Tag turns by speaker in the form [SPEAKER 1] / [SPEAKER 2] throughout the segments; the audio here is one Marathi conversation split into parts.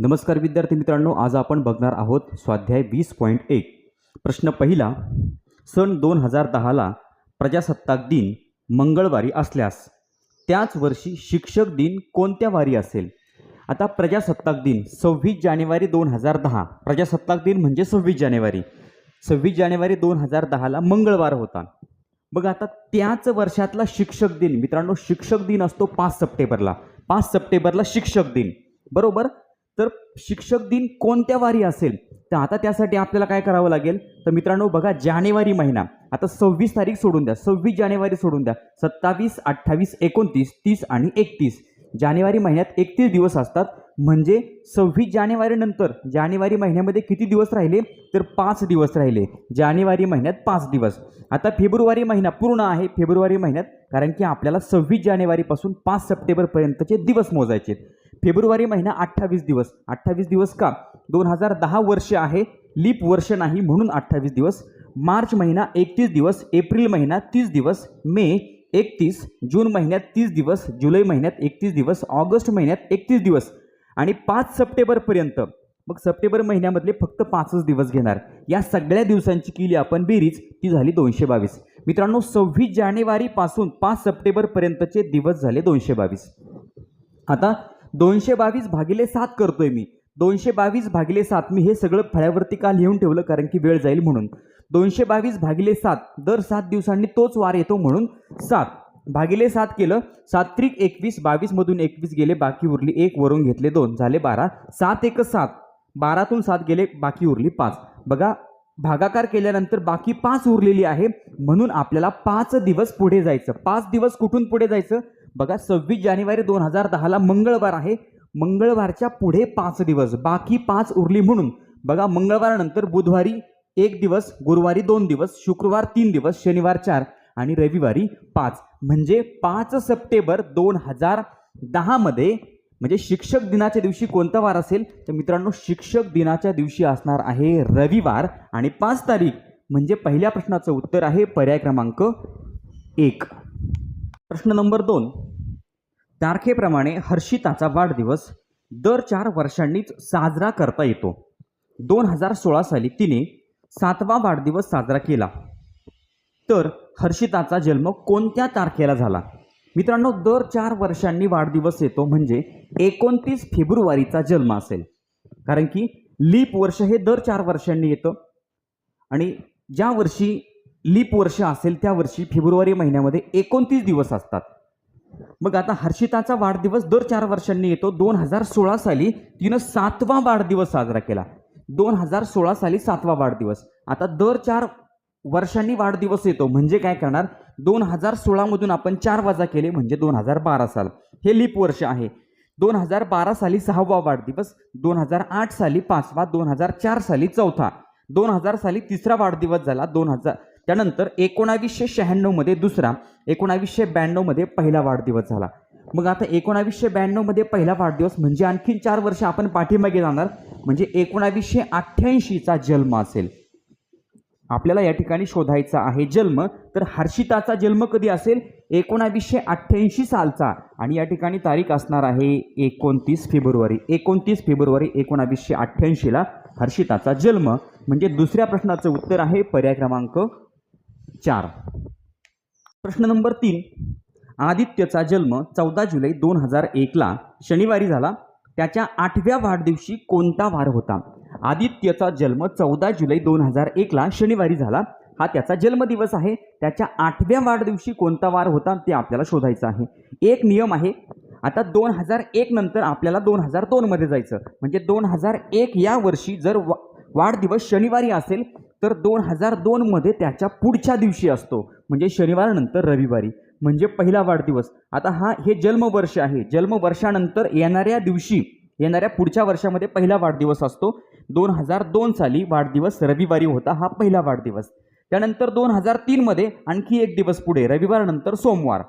[SPEAKER 1] नमस्कार विद्यार्थी मित्रांनो आज आपण बघणार आहोत स्वाध्याय वीस पॉईंट एक. प्रश्न पहिला सन दोन हजार दहाला प्रजासत्ताक दिन मंगळवारी असल्यास त्याच वर्षी शिक्षक दिन कोणत्या वारी असेल? आता प्रजासत्ताक दिन सव्वीस जानेवारी दोन हजार दहा. प्रजासत्ताक दिन म्हणजे सव्वीस जानेवारी. सव्वीस जानेवारी दोन हजार दहाला मंगळवार होता. बघ आता त्याच वर्षातला शिक्षक दिन मित्रांनो शिक्षक दिन असतो पाच सप्टेंबरला. पाच सप्टेंबरला शिक्षक दिन. बरोबर? तर शिक्षक दिन कोणत्या वारी असेल? तर आता त्यासाठी आपल्याला काय करावं लागेल? तर मित्रांनो बघा जानेवारी महिना. आता सव्वीस तारीख सोडून द्या. सव्वीस जानेवारी सोडून द्या. सत्तावीस अठ्ठावीस एकोणतीस तीस आणि एकतीस. जानेवारी महिन्यात एकतीस दिवस असतात. म्हणजे सव्वीस जानेवारीनंतर जानेवारी महिन्यामध्ये किती दिवस राहिले? तर पाच दिवस राहिले. जानेवारी महिन्यात पाच दिवस. आता फेब्रुवारी महिना पूर्ण आहे. फेब्रुवारी महिन्यात कारण की आपल्याला सव्वीस जानेवारीपासून पाच सप्टेंबरपर्यंतचे दिवस मोजायचे आहेत. फेब्रुवारी महिना अठ्ठावीस दिवस. अठ्ठावीस दिवस का? दोन हजार दहा वर्ष आहे. लीप वर्ष नाही म्हणून अठ्ठावीस दिवस. मार्च महिना एकतीस दिवस. एप्रिल महिना तीस दिवस. मे एकतीस. जून महिन्यात तीस दिवस. जुलै महिन्यात एकतीस दिवस. ऑगस्ट महिन्यात एकतीस दिवस. आणि पाच सप्टेंबरपर्यंत मग सप्टेंबर महिन्यामधले फक्त पाचच दिवस घेणार. या सगळ्या दिवसांची केली आपण बेरीज ती झाली दोनशे बावीस मित्रांनो सव्वीस जानेवारीपासून पाच सप्टेंबरपर्यंतचे दिवस झाले दोनशे बावीस आता दोनशे बावीस भागिले सात करतोय मी. दोनशे बावीस भागिले सात मी हे सगळं फळ्यावरती का लिहून ठेवलं? कारण की वेळ जाईल म्हणून. दोनशे बावीस भागिले सात दर सात दिवसांनी तोच वार येतो म्हणून सात. भागिले सात केलं सात त्रिक एकवीस बावीसमधून एकवीस गेले बाकी उरली एक वरून घेतले दोन. झाले बारा. सात एक सात. बारातून सात गेले बाकी उरली पाच. बघा भागाकार केल्यानंतर बाकी पाच उरलेली आहे म्हणून आपल्याला पाच दिवस पुढे जायचं. पाच दिवस कुठून पुढे जायचं? बघा सव्वीस जानेवारी दोन हजार दहाला मंगळवार आहे. मंगळवारच्या पुढे पाच दिवस बाकी पाच उरली म्हणून. बघा मंगळवारनंतर बुधवारी एक दिवस गुरुवारी दोन दिवस शुक्रवार तीन दिवस शनिवार चार आणि रविवारी पाच. म्हणजे पाच सप्टेंबर दोन हजार दहामध्ये म्हणजे शिक्षक दिनाच्या दिवशी कोणता वार असेल? तर मित्रांनो शिक्षक दिनाच्या दिवशी असणार आहे रविवार आणि पाच तारीख. म्हणजे पहिल्या प्रश्नाचं उत्तर आहे पर्याय क्रमांक एक. प्रश्न नंबर दोन. तारखेप्रमाणे हर्षिताचा वाढदिवस दर चार वर्षांनीच साजरा करता येतो. दोन हजार सोळा साली तिने सातवा वाढदिवस साजरा केला. तर हर्षिताचा जन्म कोणत्या तारखेला झाला? मित्रांनो दर चार वर्षांनी वाढदिवस येतो म्हणजे एकोणतीस फेब्रुवारीचा जन्म असेल. कारण की लीप वर्ष हे दर चार वर्षांनी येतं. आणि ज्या वर्षी लीप वर्ष असेल त्या वर्षी फेब्रुवारी महिन्यामध्ये एकोणतीस दिवस असतात. मग आता हर्षिताचा वाढदिवस दर चार वर्षांनी येतो. दोन हजार सोळा साली तिनं सातवा वाढदिवस साजरा केला. दोन हजार सोळा साली सातवा वाढदिवस. आता दर चार वर्षांनी वाढदिवस येतो. म्हणजे काय करणार? दोन हजार सोळामधून आपण चार वजा केले म्हणजे दोन हजार बारा साल. हे लीप वर्ष आहे. दोन हजार बारा साली सहावा वाढदिवस दोन हजार आठ साली पाचवा दोन हजार चार साली चौथा. दोन हजार साली तिसरा वाढदिवस झाला. दोन हजार त्यानंतर एकोणावीसशे शहाण्णवमध्ये दुसरा एकोणावीसशे ब्याण्णवमध्ये पहिला वाढदिवस झाला. मग आता एकोणावीसशे ब्याण्णवमध्ये पहिला वाढदिवस म्हणजे आणखीन चार वर्ष आपण पाठीमागे जाणार म्हणजे एकोणावीसशे अठ्ठ्याऐंशीचा जन्म असेल. आपल्याला या ठिकाणी शोधायचा आहे जन्म तर हर्षिताचा जन्म कधी असेल? एकोणावीसशे अठ्ठ्याऐंशी सालचा. आणि या ठिकाणी तारीख असणार आहे एकोणतीस फेब्रुवारी. एकोणतीस फेब्रुवारी एकोणावीसशे अठ्ठ्याऐंशीला हर्षिताचा जन्म. म्हणजे दुसऱ्या प्रश्नाचं उत्तर आहे पर्याय क्रमांक चार. प्रश्न नंबर तीन. आदित्यचा जन्म चौदा जुलै दोन हजार एकला शनिवारी झाला. त्याच्या आठव्या वाढदिवशी कोणता वार होता? आदित्यचा जन्म चौदा जुलै दोन हजार एकला शनिवारी झाला. हा त्याचा जन्मदिवस आहे. त्याच्या आठव्या वाढदिवशी कोणता वार होता ते आपल्याला शोधायचं आहे. एक नियम आहे. आता दोन हजार एक नंतर आपल्याला दोन हजार दोनमध्ये जायचं. म्हणजे दोन हजार एक या वर्षी जर वा वाढदिवस शनिवारी असेल तर दोन हजार दोनमध्ये त्याच्या पुढच्या दिवशी असतो. म्हणजे शनिवारनंतर रविवारी. म्हणजे पहिला वाढदिवस. आता हा हे जन्मवर्ष आहे. जन्मवर्षानंतर येणाऱ्या दिवशी येणाऱ्या पुढच्या वर्षामध्ये पहिला वाढदिवस असतो. दोन हजार दोन साली वाढदिवस रविवारी होता हा पहिला वाढदिवस. त्यानंतर दोन हजार तीनमध्ये आणखी एक दिवस पुढे रविवारनंतर सोमवार.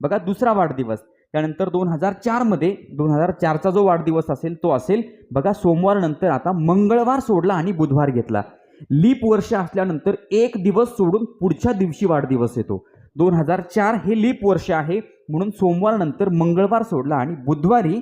[SPEAKER 1] बघा दुसरा वाढदिवस. त्यानंतर दोन हजार चारमध्ये दोन हजार चारचा जो वाढदिवस असेल तो असेल. बघा सोमवारनंतर आता मंगळवार सोडला आणि बुधवार घेतला. लीप वर्ष असल्यानंतर एक दिवस सोडून पुढच्या दिवशी वाढदिवस येतो. दोन हजार चार हे लीप वर्ष आहे. म्हणून सोमवारनंतर मंगळवार सोडला आणि बुधवारी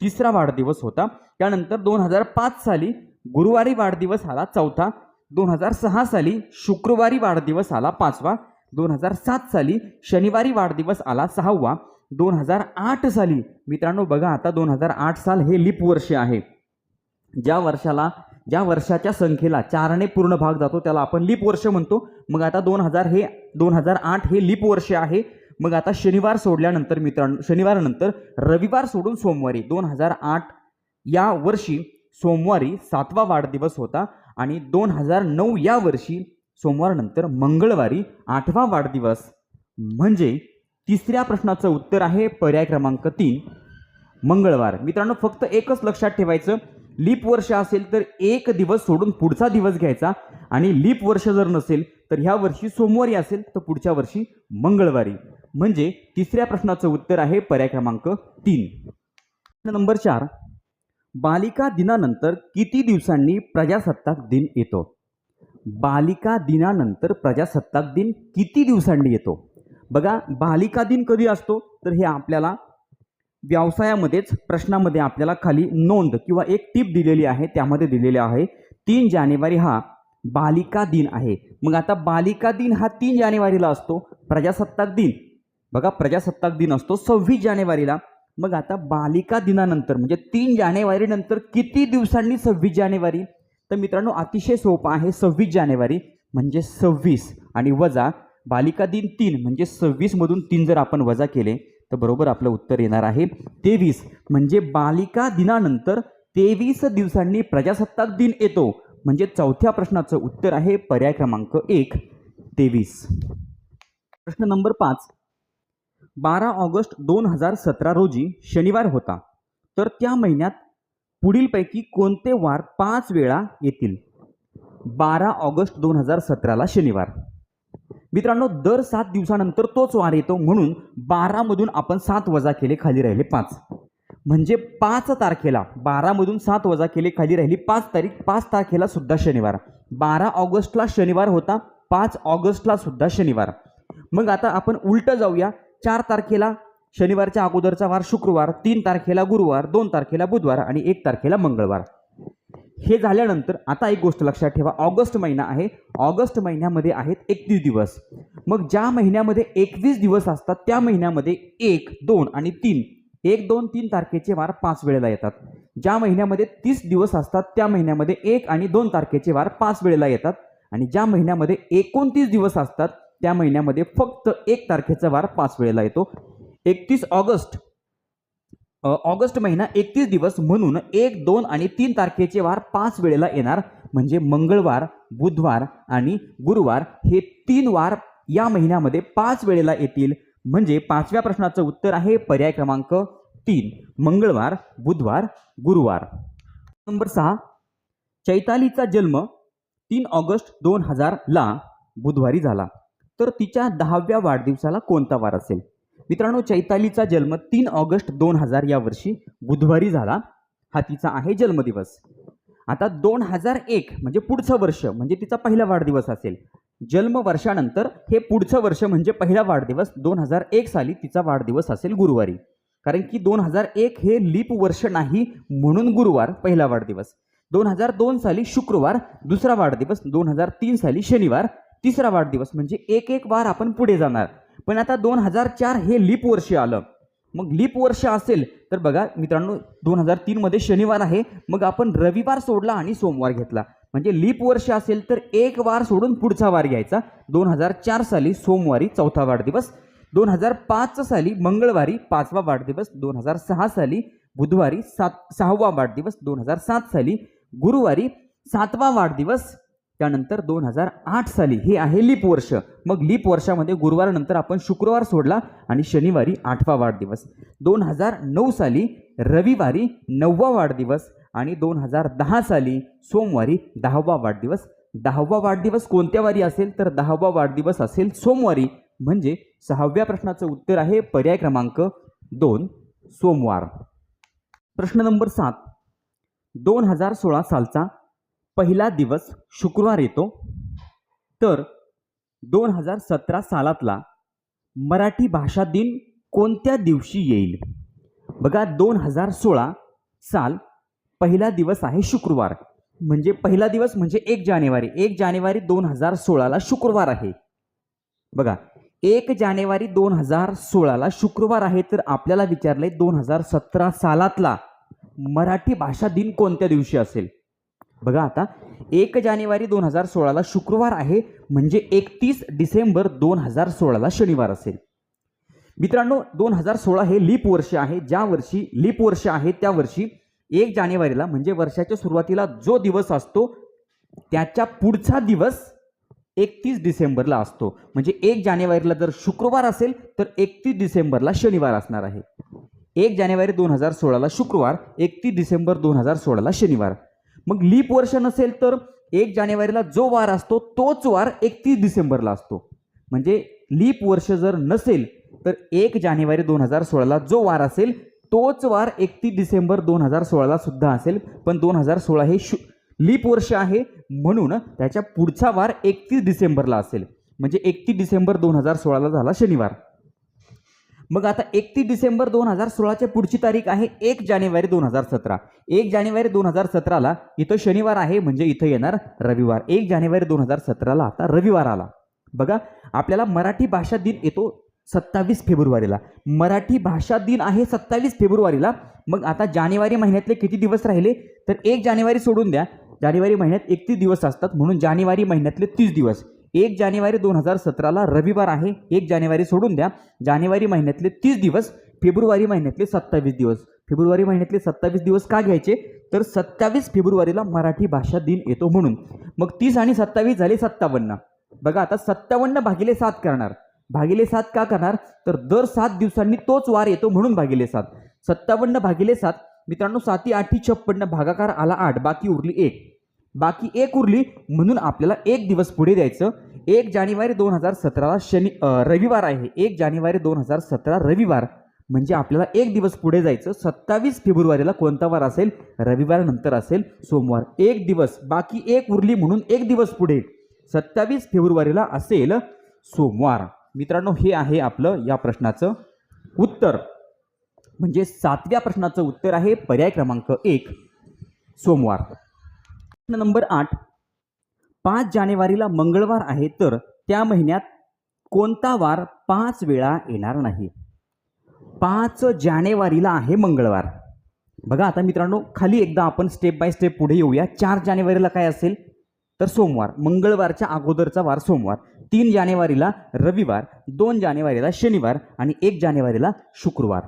[SPEAKER 1] तिसरा वाढदिवस होता. त्यानंतर दोन हजार पाच साली गुरुवारी वाढदिवस आला चौथा. दोन हजार सहा साली शुक्रवारी वाढदिवस आला पाचवा. दोन हजार सात साली शनिवारी वाढदिवस आला सहावा. दोन हजार आठ साली मित्रांनो बघा आता दोन हजार आठ साल हे लीप वर्ष आहे. ज्या वर्षाला ज्या वर्षाच्या संख्येला चारने पूर्ण भाग जातो त्याला आपण लीप वर्ष म्हणतो. मग आता दोन हजार हे दोन हजार आठ हे लीप वर्ष आहे. मग आता शनिवार सोडल्यानंतर मित्रांनो शनिवारनंतर रविवार सोडून सोमवारी दोन हजार आठ या वर्षी सोमवारी सातवा वाढदिवस होता आणि दोन हजार नऊ या वर्षी सोमवारनंतर मंगळवारी आठवा वाढदिवस. म्हणजे तिसऱ्या प्रश्नाचं उत्तर आहे पर्याय क्रमांक तीन मंगळवार. मित्रांनो फक्त एकच लक्षात ठेवायचं लीप वर्ष असेल तर एक दिवस सोडून पुढचा दिवस घ्यायचा. आणि लीप वर्ष जर नसेल तर ह्या वर्षी सोमवारी असेल तर पुढच्या वर्षी मंगळवारी. म्हणजे तिसऱ्या प्रश्नाचं उत्तर आहे पर्याय क्रमांक तीन. नंबर चार. बालिका दिनानंतर किती दिवसांनी प्रजासत्ताक दिन येतो? बालिका दिनानंतर प्रजासत्ताक दिन किती दिवसांनी येतो? बघा बालिका दिन कधी असतो? तर हे आपल्याला व्यवसायामध्येच प्रश्नामध्ये आपल्याला खाली नोंद किंवा एक टीप दिलेली आहे त्यामध्ये दिलेली आहे. तीन जानेवारी हा बालिका दिन आहे. मग आता बालिका दिन हा तीन जानेवारीला असतो प्रजासत्ताक दिन. बघा प्रजासत्ताक दिन असतो सव्वीस जानेवारीला. मग आता बालिका दिनानंतर म्हणजे तीन जानेवारीनंतर किती दिवसांनी सव्वीस जानेवारी? तर मित्रांनो अतिशय सोपं आहे सव्वीस जानेवारी म्हणजे सव्वीस. आणि वजा बालिका दिन तीन म्हणजे सव्वीसमधून तीन जर आपण वजा केले तर बरोबर आपलं उत्तर येणार आहे. तेवीस म्हणजे बालिका दिनानंतर तेवीस दिवसांनी प्रजासत्ताक दिन येतो. म्हणजे चौथ्या प्रश्नाचं उत्तर आहे पर्याय क्रमांक एक. तेवीस. प्रश्न नंबर पाच. बारा ऑगस्ट दोन हजार सतरा रोजी शनिवार होता. तर त्या महिन्यात पुढीलपैकी कोणते वार पाच वेळा येतील? बारा ऑगस्ट दोन हजार सतराला शनिवार. मित्रांनो दर सात दिवसानंतर तोच वार येतो. म्हणून बारामधून आपण सात वजा केले खाली राहिले पाच. म्हणजे पाच तारखेला बारामधून सात वजा केले खाली राहिली पाच तारीख. पाच तारखेला सुद्धा शनिवार. बारा ऑगस्टला शनिवार होता पाच ऑगस्टला सुद्धा शनिवार. मग आता आपण उलटं जाऊया. चार तारखेला शनिवारच्या अगोदरचा वार शुक्रवार तीन तारखेला गुरुवार दोन तारखेला बुधवार आणि एक तारखेला मंगळवार. हे झाल्यानंतर आता एक गोष्ट लक्षात ठेवा. ऑगस्ट महिना आहे. ऑगस्ट महिन्यामध्ये आहेत एकतीस दिवस. मग ज्या महिन्यामध्ये एकवीस दिवस असतात त्या महिन्यामध्ये एक दोन आणि तीन. एक दोन तीन तारखेचे वार पाच वेळेला येतात. ज्या महिन्यामध्ये तीस दिवस असतात त्या महिन्यामध्ये एक आणि दोन तारखेचे वार पाच वेळेला येतात. आणि ज्या महिन्यामध्ये एकोणतीस दिवस असतात त्या महिन्यामध्ये फक्त एक तारखेचा वार पाच वेळेला येतो. एकतीस ऑगस्ट ऑगस्ट महिना एकतीस दिवस म्हणून एक दोन आणि तीन तारखेचे वार पाच वेळेला येणार. म्हणजे मंगळवार बुधवार आणि गुरुवार हे तीन वार या महिन्यामध्ये पाच वेळेला येतील. म्हणजे पाचव्या प्रश्नाचं उत्तर आहे पर्याय क्रमांक तीन मंगळवार बुधवार गुरुवार. नंबर सहा चैतालीचा जन्म तीन ऑगस्ट दोन हजारला बुधवारी झाला. तर तिच्या दहाव्या वाढदिवसाला कोणता वार असेल? मित्रांनो चैतालीचा जन्म तीन ऑगस्ट दोन हजार या वर्षी बुधवारी झाला. हा तिचा आहे जन्मदिवस. आता दोन हजार एक म्हणजे पुढचं वर्ष म्हणजे तिचा पहिला वाढदिवस असेल. जन्म वर्षानंतर हे पुढचं वर्ष म्हणजे पहिला वाढदिवस दोन हजार एक साली तिचा वाढदिवस असेल गुरुवारी. कारण की दोन हजार एक हे लीप वर्ष नाही म्हणून गुरुवार पहिला वाढदिवस. दोन हजार दोन साली शुक्रवार दुसरा वाढदिवस दोन हजार तीन साली शनिवार तिसरा वाढदिवस म्हणजे एक एक वार आपण पुढे जाणार. पण आता दोन हजार चार हे लीप वर्ष आलं. मग लीप वर्ष असेल तर बघा मित्रांनो दोन हजार तीनमध्ये शनिवार आहे. मग आपण रविवार सोडला आणि सोमवार घेतला. म्हणजे लीप वर्ष असेल तर एक वार सोडून पुढचा वार घ्यायचा. दोन हजार चार साली सोमवारी चौथा वाढदिवस. दोन हजार पाच साली मंगळवारी पाचवा वाढदिवस. दोन हजार सहा साली बुधवारी सात सहावा वाढदिवस. दोन हजार सात साली गुरुवारी सातवा वाढदिवस. त्यानंतर दोन हजार आठ साली हे आहे लीप वर्ष. मग लीप वर्षामध्ये गुरुवारनंतर आपण शुक्रवार सोडला आणि शनिवारी आठवा वाढदिवस. दोन हजार नऊ साली रविवारी नववा वाढदिवस आणि दोन हजार दहा साली सोमवारी दहावा वाढदिवस. दहावा वाढदिवस कोणत्या वारी असेल तर दहावा वाढदिवस असेल सोमवारी. म्हणजे सहाव्या प्रश्नाचं उत्तर आहे पर्याय क्रमांक दोन सोमवार. प्रश्न नंबर सात. दोन हजार सोळा सालचा पहिला दिवस शुक्रवार येतो. तर दोन हजार सतरा सालातला मराठी भाषा दिन कोणत्या दिवशी येईल? बघा दोन हजार सोळा साल पहिला दिवस आहे शुक्रवार. म्हणजे पहिला दिवस म्हणजे एक जानेवारी. एक जानेवारी दोन हजार सोळाला शुक्रवार आहे. बघा एक जानेवारी दोन हजार सोळाला शुक्रवार आहे तर आपल्याला विचारलंय दोन हजार सतरा सालातला मराठी भाषा दिन कोणत्या दिवशी असेल? बघा आता एक जानेवारी दोन हजार सोळाला शुक्रवार आहे म्हणजे एकतीस डिसेंबर दोन हजार सोळाला शनिवार असेल. मित्रांनो दोन हजार सोळा हे लीप वर्ष आहे. ज्या वर्षी लीप वर्ष आहे त्या वर्षी एक जानेवारीला म्हणजे वर्षाच्या सुरुवातीला जो दिवस असतो त्याच्या पुढचा दिवस एकतीस डिसेंबरला असतो. म्हणजे एक जानेवारीला जर शुक्रवार असेल तर एकतीस डिसेंबरला शनिवार असणार आहे. एक जानेवारी दोन हजार सोळाला शुक्रवार एकतीस डिसेंबर दोन हजार सोळाला शनिवार. मग लीप वर्ष नसेल तर एक जानेवारीला जो वार असतो तोच वार एकतीस डिसेंबरला असतो. म्हणजे लीप वर्ष जर नसेल तर एक जानेवारी दोन हजार सोळाला जो वार असेल तोच वार एकतीस डिसेंबर दोन हजार सोळाला सुद्धा असेल. पण दोन हजार सोळा हे शु लीप वर्ष आहे म्हणून त्याच्या पुढचा वार एकतीस डिसेंबरला असेल. म्हणजे एकतीस डिसेंबर दोन हजार सोळाला झाला शनिवार. मग आता एकतीस डिसेंबर दोन हजार सोळाच्या पुढची तारीख आहे एक जानेवारी दोन हजार सतरा. एक जानेवारी दोन हजार सतराला इथं शनिवार आहे म्हणजे इथं येणार रविवार. एक जानेवारी दोन हजार सतराला आता रविवार आला. बघा आपल्याला मराठी भाषा दिन येतो सत्तावीस फेब्रुवारीला. मराठी भाषा दिन आहे सत्तावीस फेब्रुवारीला. मग आता जानेवारी महिन्यातले किती दिवस राहिले? तर एक जानेवारी सोडून द्या. जानेवारी महिन्यात एकतीस दिवस असतात म्हणून जानेवारी महिन्यातले तीस दिवस. एक जानेवारी दोन हजार सतराला रविवार आहे. एक जानेवारी सोडून द्या. जानेवारी महिन्यातले तीस दिवस फेब्रुवारी महिन्यातले सत्तावीस दिवस. फेब्रुवारी महिन्यातले सत्तावीस दिवस का घ्यायचे? तर सत्तावीस फेब्रुवारीला मराठी भाषा दिन येतो म्हणून. मग तीस आणि सत्तावीस झाले सत्तावन्न. बघा आता सत्तावन्न भागिले सात करणार. भागिले सात का करणार? तर दर सात दिवसांनी तोच वार येतो म्हणून भागिले सात. सत्तावन्न भागिले सात. मित्रांनो साती आठी छप्पन्न भागाकार आला आठ बाकी उरली एक. बाकी एक उरली म्हणून आपल्याला एक दिवस पुढे द्यायचं. एक जानेवारी दोन हजार सतराला शनि रविवार आहे. एक जानेवारी दोन हजार सतरा रविवार म्हणजे आपल्याला एक दिवस पुढे जायचं. सत्तावीस फेब्रुवारीला कोणता वार असेल? रविवार नंतर असेल सोमवार. एक दिवस. बाकी एक उरली म्हणून एक दिवस पुढे. सत्तावीस फेब्रुवारीला असेल सोमवार. मित्रांनो हे आहे आपलं या प्रश्नाचं उत्तर. म्हणजे सातव्या प्रश्नाचं उत्तर आहे पर्याय क्रमांक एक सोमवार. नंबर आठ. पाच जानेवारीला मंगळवार आहे तर त्या महिन्यात कोणता वार पाच वेळा येणार नाही? पाच जानेवारीला आहे मंगळवार. बघा आता मित्रांनो खाली एकदा आपण स्टेप बाय स्टेप पुढे येऊया. चार जानेवारीला काय असेल? तर सोमवार. मंगळवारच्या अगोदरचा वार सोमवार. तीन जानेवारीला रविवार दोन जानेवारीला शनिवार आणि एक जानेवारीला शुक्रवार.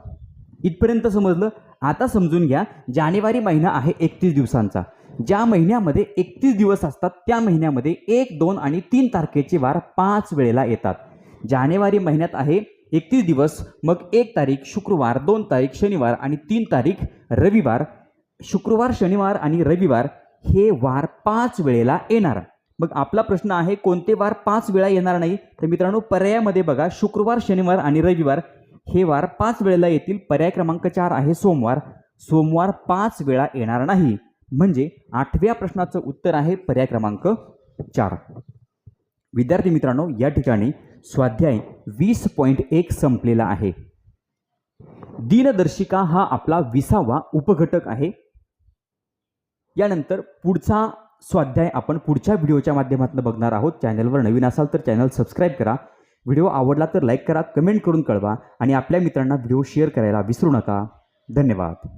[SPEAKER 1] इथपर्यंत समजलं? आता समजून घ्या. जानेवारी महिना आहे एकतीस दिवसांचा. ज्या महिन्यामध्ये एकतीस दिवस असतात त्या महिन्यामध्ये एक दोन आणि तीन तारखेचे वार पाच वेळेला येतात. जानेवारी महिन्यात आहे एकतीस दिवस मग एक तारीख शुक्रवार दोन तारीख शनिवार आणि तीन तारीख रविवार. शुक्रवार शनिवार आणि रविवार हे वार पाच वेळेला येणार. मग आपला प्रश्न आहे कोणते वार पाच वेळा येणार नाही? तर मित्रांनो पर्यायामध्ये बघा शुक्रवार शनिवार आणि रविवार हे वार पाच वेळेला येतील. पर्याय क्रमांक चार आहे सोमवार. सोमवार पाच वेळा येणार नाही. म्हणजे आठव्या प्रश्नाचं उत्तर आहे पर्याय क्रमांक चार. विद्यार्थी मित्रांनो या ठिकाणी स्वाध्याय वीस पॉईंट एक संपलेला आहे. दिनदर्शिका हा आपला विसावा उपघटक आहे. यानंतर पुढचा स्वाध्याय आपण पुढच्या व्हिडिओच्या माध्यमातून बघणार आहोत. चॅनलवर नवीन असाल तर चॅनल सबस्क्राईब करा. व्हिडिओ आवडला तर लाईक करा कमेंट करून कळवा आणि आपल्या मित्रांना व्हिडिओ शेअर करायला विसरू नका. धन्यवाद.